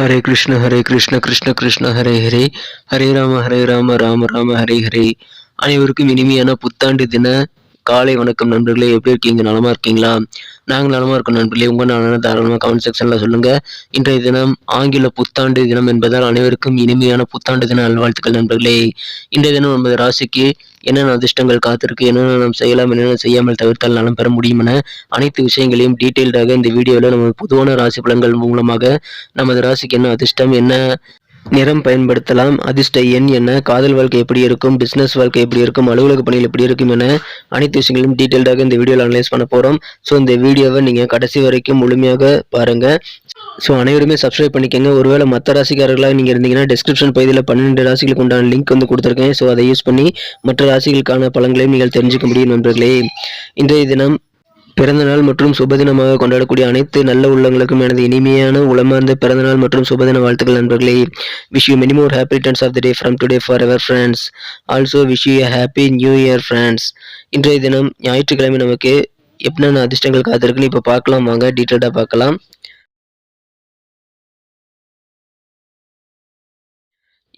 ஹரே கிருஷ்ண ஹரே கிருஷ்ண கிருஷ்ண கிருஷ்ண ஹரே ஹரே ஹரே ராம ஹரே ராம ராம ராம ஹரே ஹரே அனைவருக்கும் இனிமையான புத்தாண்டு தின காலை வணக்கம் நண்பர்களே எப்படி இருக்கீங்க? நலமா இருக்கீங்களா? நாங்கள் நலமா இருக்கோம் நண்பர்களே. உங்கள் நலன தாராளமாக கமெண்ட் செக்ஷனில் சொல்லுங்கள் இன்றைய தினம் ஆங்கில புத்தாண்டு தினம் என்பதால் அனைவருக்கும் இனிமையான புத்தாண்டு தின நல்வாழ்த்துக்கள் நண்பர்களே. இன்றைய தினம் நமது ராசிக்கு என்னென்ன அதிர்ஷ்டங்கள் காத்திருக்கு என்னென்ன நாம் செய்யலாம் என்னென்ன செய்யாமல் தவிர்த்தால் நலம் பெற முடியும் என அனைத்து விஷயங்களையும் டீட்டெயில்டாக இந்த வீடியோவில் நமது பொதுவான ராசி பலன்கள் மூலமாக நமது ராசிக்கு என்ன அதிர்ஷ்டம் என்ன நிறம் பயன்படுத்தலாம். அதிர்ஷ்ட எண் என்ன? காதல் வாழ்க்கை எப்படி இருக்கும்? பிஸ்னஸ் வாழ்க்கை எப்படி இருக்கும்? அலுவலக பணிகள் எப்படி இருக்கும் என அனைத்து விஷயங்களையும் டீட்டெயில்டாக இந்த வீடியோவில் அனலைஸ் பண்ண போகிறோம் ஸோ இந்த வீடியோவை நீங்கள் கடைசி வரைக்கும் முழுமையாக பாருங்கள் ஸோ அனைவருமே சப்ஸ்கிரைப் பண்ணிக்கோங்க. ஒருவேளை மற்ற ராசிக்காரர்களாக நீங்கள் இருந்தீங்கன்னா டிஸ்கிரிப்ஷன் பகுதியில் பன்னெண்டு ராசிகளுக்கு உண்டான லிங்க் வந்து கொடுத்துருக்கேன். ஸோ அதை யூஸ் பண்ணி மற்ற ராசிகளுக்கான பலன்களையும் நீங்கள் தெரிஞ்சுக்க முடியும் நண்பர்களே. இன்றைய தினம் பிறந்தநாள் மற்றும் சுபதினமாக கொண்டாடக்கூடிய அனைத்து நல்ல உள்ளங்களுக்கும் எனது இனிமையான உளமார்ந்த பிறந்தநாள் மற்றும் சுபதின வாழ்த்துக்கள் நண்பர்களே. Wish you many more happy returns of the day from today forever friends also wish you happy new year friends இன்றைய தினம் ஞாயிற்றுக்கிழமை நமக்கு எப்படின்னா அதிர்ஷ்டங்கள் காத்திருக்குன்னு இப்போ பார்க்கலாம். வாங்க டீட்டெயிலாக பார்க்கலாம்.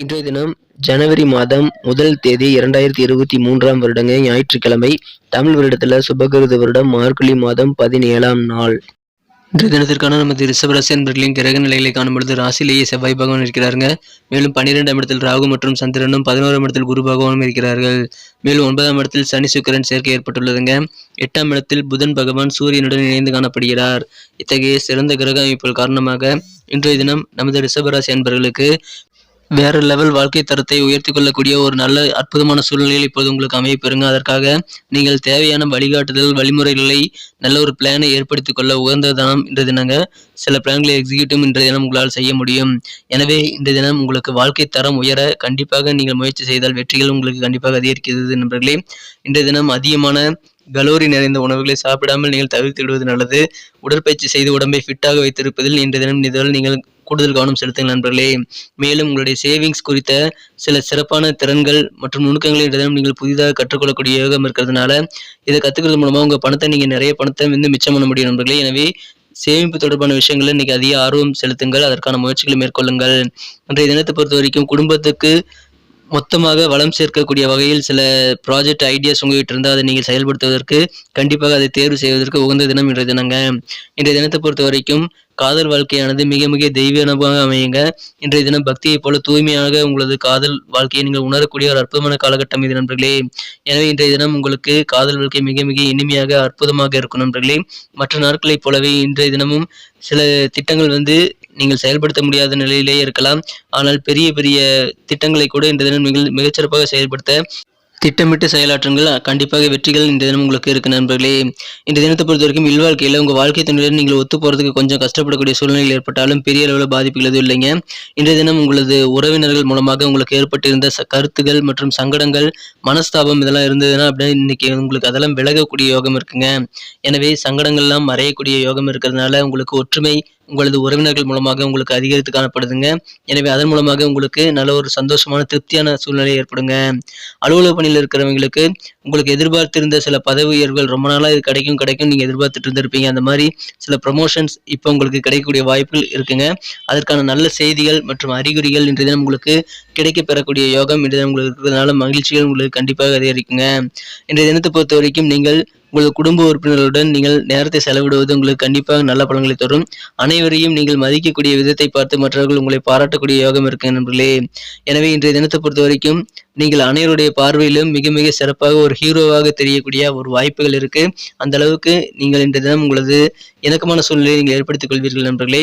இன்றைய தினம் ஜனவரி மாதம் முதல் தேதி இரண்டாயிரத்தி இருபத்தி மூன்றாம் வருடங்க ஞாயிற்றுக்கிழமை தமிழ் வருடத்துல சுபகிருத வருடம் மார்கழி மாதம் பதினேழாம் நாள். இன்றைய தினத்திற்கான நமது ரிஷபராசி என்பர்களின் கிரக நிலைகளை காணும் பொழுது ராசிலேயே செவ்வாய் பகவான் இருக்கிறாருங்க. மேலும் பன்னிரெண்டாம் இடத்தில் ராகு மற்றும் சந்திரனும் பதினோராம் இடத்தில் குரு பகவானும் இருக்கிறார்கள். மேலும் ஒன்பதாம் இடத்தில் சனி சுக்கரன் சேர்க்கை ஏற்பட்டுள்ளதுங்க. எட்டாம் இடத்தில் புதன் பகவான் சூரியனுடன் இணைந்து காணப்படுகிறார். இத்தகைய சிறந்த கிரக அமைப்புகள் காரணமாக இன்றைய தினம் நமது ரிஷபராசி அன்பர்களுக்கு வேற லெவல் வாழ்க்கை தரத்தை உயர்த்தி கொள்ளக்கூடிய ஒரு நல்ல அற்புதமான சூழ்நிலையில் இப்போது உங்களுக்கு அமையப்பெறுங்க அதற்காக நீங்கள் தேவையான வழிகாட்டுதல் வழிமுறைகளை நல்ல ஒரு பிளானை ஏற்படுத்திக் கொள்ள உகந்த தினம் இன்றைய தினங்க. சில பிளான்களை எக்ஸிக்யூட்டும் இன்றைய தினம் உங்களால் செய்ய முடியும். எனவே இன்றைய தினம் உங்களுக்கு வாழ்க்கை தரம் உயர கண்டிப்பாக நீங்கள் முயற்சி செய்தால் வெற்றிகள் உங்களுக்கு கண்டிப்பாக அதிகரிக்கிறது நண்பர்களே. இன்றைய தினம் அதிகமான கலோரி நிறைந்த உணவுகளை சாப்பிடாமல் நீங்கள் தவிர்த்து விடுவது நல்லது. உடற்பயிற்சி செய்து உடம்பை ஃபிட்டாக வைத்திருப்பதில் இன்றைய தினம் இதுவரை நீங்கள் கூடுதல் கவனம் செலுத்துங்கள் நண்பர்களே. மேலும் உங்களுடைய சேவிங்ஸ் குறித்த சில சிறப்பான திறன்கள் மற்றும் நுணுக்கங்களை தினம் நீங்கள் புதிதாக கற்றுக்கொள்ளக்கூடிய யோகம் இருக்கிறதுனால இதை கற்றுக்கிறது மூலமாக உங்கள் பணத்தை நீங்கள் நிறைய பணத்தை வந்து மிச்சம் பண்ண முடியும் நண்பர்களே. எனவே சேமிப்பு தொடர்பான விஷயங்களில் இன்னைக்கு அதிக ஆர்வம் செலுத்துங்கள். அதற்கான முயற்சிகளை மேற்கொள்ளுங்கள். இன்றைய தினத்தை பொறுத்த வரைக்கும் குடும்பத்துக்கு மொத்தமாக வளம் சேர்க்கக்கூடிய வகையில் சில ப்ராஜெக்ட் ஐடியாஸ் உங்ககிட்ட இருந்தால் அதை நீங்கள் செயல்படுத்துவதற்கு கண்டிப்பாக அதை தேர்வு செய்வதற்கு உகந்த தினம் இன்றைய தினங்க. இன்றைய தினத்தை பொறுத்த வரைக்கும் காதல் வாழ்க்கையானது மிக மிக தெய்வ அனுபவமாக அமையுங்க. இன்றைய தினம் பக்தியைப் போல தூய்மையாக உங்களது காதல் வாழ்க்கையை நீங்கள் உணரக்கூடிய ஒரு அற்புதமான காலகட்டம் இது நண்பர்களே. எனவே இன்றைய தினம் உங்களுக்கு காதல் வாழ்க்கை மிக மிக இனிமையாக அற்புதமாக இருக்கும் நண்பர்களே. மற்ற நாட்களைப் போலவே இன்றைய தினமும் சில திட்டங்கள் வந்து நீங்கள் செயல்படுத்த முடியாத நிலையிலேயே இருக்கலாம். ஆனால் பெரிய பெரிய திட்டங்களை கூட இந்த தினம் மிக மிகச்சிறப்பாக செயல்படுத்த திட்டமிட்டு செயலாற்றுங்கள். கண்டிப்பாக வெற்றிகள் இந்த தினம் உங்களுக்கு இருக்கு நண்பர்களே. இந்த தினத்தை பொறுத்த வரைக்கும் இல்வாழ்க்கையில் உங்கள் வாழ்க்கை துணையுடன் நீங்கள் ஒத்து போகிறதுக்கு கொஞ்சம் கஷ்டப்படக்கூடிய சூழ்நிலைகள் ஏற்பட்டாலும் பெரிய அளவில் பாதிப்புகள் எதுவும் இல்லைங்க. இன்றைய தினம் உங்களது உறவினர்கள் மூலமாக உங்களுக்கு ஏற்பட்டிருந்த ச கருத்துகள் மற்றும் சங்கடங்கள் மனஸ்தாபம் இதெல்லாம் இருந்ததுன்னா அப்படியே இன்னைக்கு உங்களுக்கு அதெல்லாம் விலகக்கூடிய யோகம் இருக்குங்க. எனவே சங்கடங்கள்லாம் மறையக்கூடிய யோகம் இருக்கிறதுனால உங்களுக்கு ஒற்றுமை உங்களது உறவினர்கள் மூலமாக உங்களுக்கு அதிகரித்து காணப்படுதுங்க. எனவே அதன் மூலமாக உங்களுக்கு நல்ல ஒரு சந்தோஷமான திருப்தியான சூழ்நிலை ஏற்படுங்க. அலுவலக பணியில் இருக்கிறவங்களுக்கு உங்களுக்கு எதிர்பார்த்திருந்த சில பதவி உயர்வுகள் ரொம்ப நாளாக இது கிடைக்கும் கிடைக்கும் நீங்கள் எதிர்பார்த்துட்டு இருந்திருப்பீங்க. அந்த மாதிரி சில ப்ரமோஷன்ஸ் இப்போ உங்களுக்கு கிடைக்கக்கூடிய வாய்ப்புகள் இருக்குங்க. அதற்கான நல்ல செய்திகள் மற்றும் அறிகுறிகள் இன்றைய தினம் உங்களுக்கு கிடைக்க பெறக்கூடிய யோகம் இன்றைய தினம் உங்களுக்கு இருக்கிறதுனால மகிழ்ச்சிகள் உங்களுக்கு கண்டிப்பாக அதிகரிக்குங்க. இன்றைய தினத்தை பொறுத்த வரைக்கும் நீங்கள் உங்களது குடும்ப உறுப்பினர்களுடன் நீங்கள் நேரத்தை செலவிடுவது உங்களுக்கு கண்டிப்பாக நல்ல பலன்களை தரும். அனைவரையும் நீங்கள் மதிக்கக்கூடிய விதத்தை பார்த்து மற்றவர்கள் உங்களை பாராட்டக்கூடிய யோகம் இருக்கு நண்பர்களே. எனவே இன்றைய தினத்தை பொறுத்த வரைக்கும் நீங்கள் அனைவருடைய பார்வையிலும் மிக மிக சிறப்பாக ஒரு ஹீரோவாக தெரியக்கூடிய ஒரு வாய்ப்புகள் இருக்கு. அந்த அளவுக்கு நீங்கள் இன்றைய தினம் உங்களது இணக்கமான சூழ்நிலையை நீங்கள் ஏற்படுத்திக் கொள்வீர்கள் நண்பர்களே.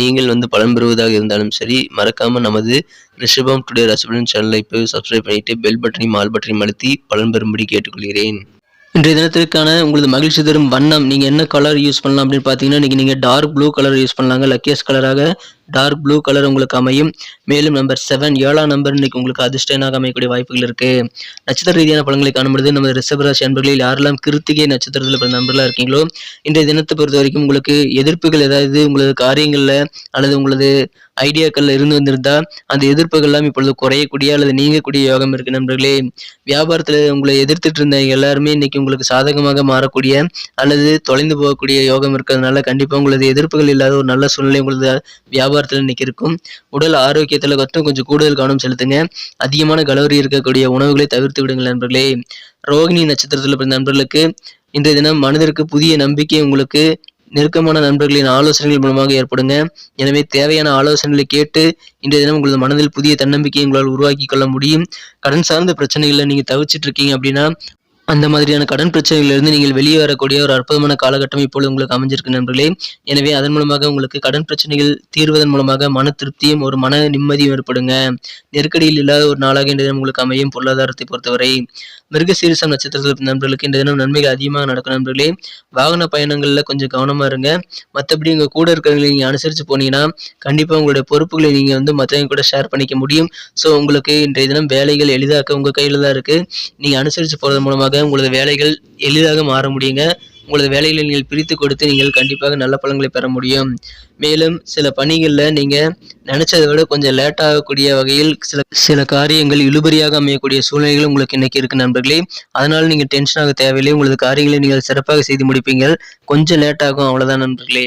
நீங்கள் வந்து பலன் பெறுவதாக இருந்தாலும் சரி மறக்காமல் நமது ரிஷபம் டுடே ரசபலன் சேனலை இப்போ சப்ஸ்கிரைப் பண்ணிவிட்டு பெல் பட்டனையும் ஆல் பட்டனையும் அழுத்தி பலன் பெறும்படி கேட்டுக்கொள்கிறேன். இன்றைய தினத்திற்கான உங்களது மகிழ்ச்சி தரும் வண்ணம் நீங்கள் என்ன கலர் யூஸ் பண்ணலாம் அப்படின்னு பார்த்தீங்கன்னா இன்றைக்கி நீங்கள் டார்க் ப்ளூ கலர் யூஸ் பண்ணலாங்க. லக்கியஸ்ட் கலராக டார்க் ப்ளூ கலர் உங்களுக்கு அமையும். மேலும் நம்பர் செவன் ஏழாம் நம்பர் இன்னைக்கு உங்களுக்கு அதிர்ஷ்டனாக அமையக்கூடிய வாய்ப்புகள் இருக்கு. நட்சத்திர ரீதியான பழங்களை காணும்பொழுது நமது ரிஷபராசி அன்பர்களில் யாரெல்லாம் கிருத்திகை நட்சத்திரத்தில் பிறந்த நண்பர்களாக இருக்கீங்களோ இன்றைய தினத்தை பொறுத்த வரைக்கும் உங்களுக்கு எதிர்ப்புகள் ஏதாவது உங்களது காரியங்களில் அல்லது உங்களது ஐடியாக்கள் இருந்து வந்திருந்தா அந்த எதிர்ப்புகள்லாம் இப்பொழுது குறையக்கூடிய அல்லது நீங்கக்கூடிய யோகம் இருக்கு நண்பர்களே. வியாபாரத்தில் உங்களை எதிர்த்துட்டு இருந்த எல்லாருமே இன்னைக்கு உங்களுக்கு சாதகமாக மாறக்கூடிய அல்லது தொலைந்து போகக்கூடிய யோகம் இருக்கிறதுனால கண்டிப்பாக உங்களது எதிர்ப்புகள் இல்லாத ஒரு நல்ல சூழ்நிலை உங்களது வியாபாரத்தில் இன்னைக்கு இருக்கும். உடல் ஆரோக்கியத்தில் மட்டும் கொஞ்சம் கூடுதல் கவனம் செலுத்துங்க. அதிகமான கலோரி இருக்கக்கூடிய உணவுகளை தவிர்த்து விடுங்கள் நண்பர்களே. ரோகிணி நட்சத்திரத்தில் பிறந்த நண்பர்களுக்கு இன்றைய தினம் மனதிற்கு புதிய நம்பிக்கை உங்களுக்கு நெருக்கமான நண்பர்களின் ஆலோசனைகள் மூலமாக ஏற்படுங்க. எனவே தேவையான ஆலோசனைகளை கேட்டு இன்றைய தினம் உங்களது மனதில் புதிய தன்னம்பிக்கையை உங்களால் உருவாக்கி கொள்ள முடியும். கடன் சார்ந்த பிரச்சனைகளை நீங்கள் தவிச்சிட்டு இருக்கீங்க அப்படின்னா அந்த மாதிரியான கடன் பிரச்சனைகளிலிருந்து நீங்கள் வெளியே வரக்கூடிய ஒரு அற்புதமான காலகட்டம் இப்பொழுது உங்களுக்கு அமைஞ்சிருக்கு நண்பர்களே. எனவே அதன் மூலமாக உங்களுக்கு கடன் பிரச்சனைகள் தீர்வதன் மூலமாக மன திருப்தியும் ஒரு மன நிம்மதியும் ஏற்படுங்க. நெருக்கடியில் இல்லாத ஒரு நாளாக இன்றைய தினம் உங்களுக்கு அமையும் பொருளாதாரத்தை பொறுத்தவரை. மிருகசீரிசம் நட்சத்திரத்தில் நண்பர்களுக்கு இன்றைய தினம் நன்மைகள் அதிகமாக நடக்கும் நண்பர்களே. வாகன பயணங்களில் கொஞ்சம் கவனமாக இருங்க. மற்றபடி உங்கள் கூட இருக்கிறவங்களை நீங்கள் அனுசரித்து போனீங்கன்னா கண்டிப்பாக உங்களுடைய பொறுப்புகளை நீங்கள் வந்து மற்றவங்க கூட ஷேர் பண்ணிக்க முடியும். ஸோ உங்களுக்கு இன்றைய தினம் வேலைகள் எளிதாக்க உங்கள் கையில் தான் இருக்குது நீங்கள் அனுசரித்து போகிறது மூலமாக உங்களது வேலைகள் எளிதாக மாற முடியுங்க. உங்களது வேலைகளை நீங்கள் பிரித்து கொடுத்து நீங்கள் கண்டிப்பாக நல்ல பலன்களை பெற முடியும். மேலும் சில பணிகளில் நீங்கள் நினச்சதை விட கொஞ்சம் லேட் ஆகக்கூடிய வகையில் சில சில காரியங்கள் இழுபறியாக அமையக்கூடிய சூழ்நிலைகள் உங்களுக்கு இன்னைக்கு இருக்கு நண்பர்களே. அதனால் நீங்கள் டென்ஷனாக தேவையில்லை. உங்களது காரியங்களை நீங்கள் சிறப்பாக செய்து முடிப்பீங்கள். கொஞ்சம் லேட் ஆகும். அவ்வளோதான் நண்பர்களே.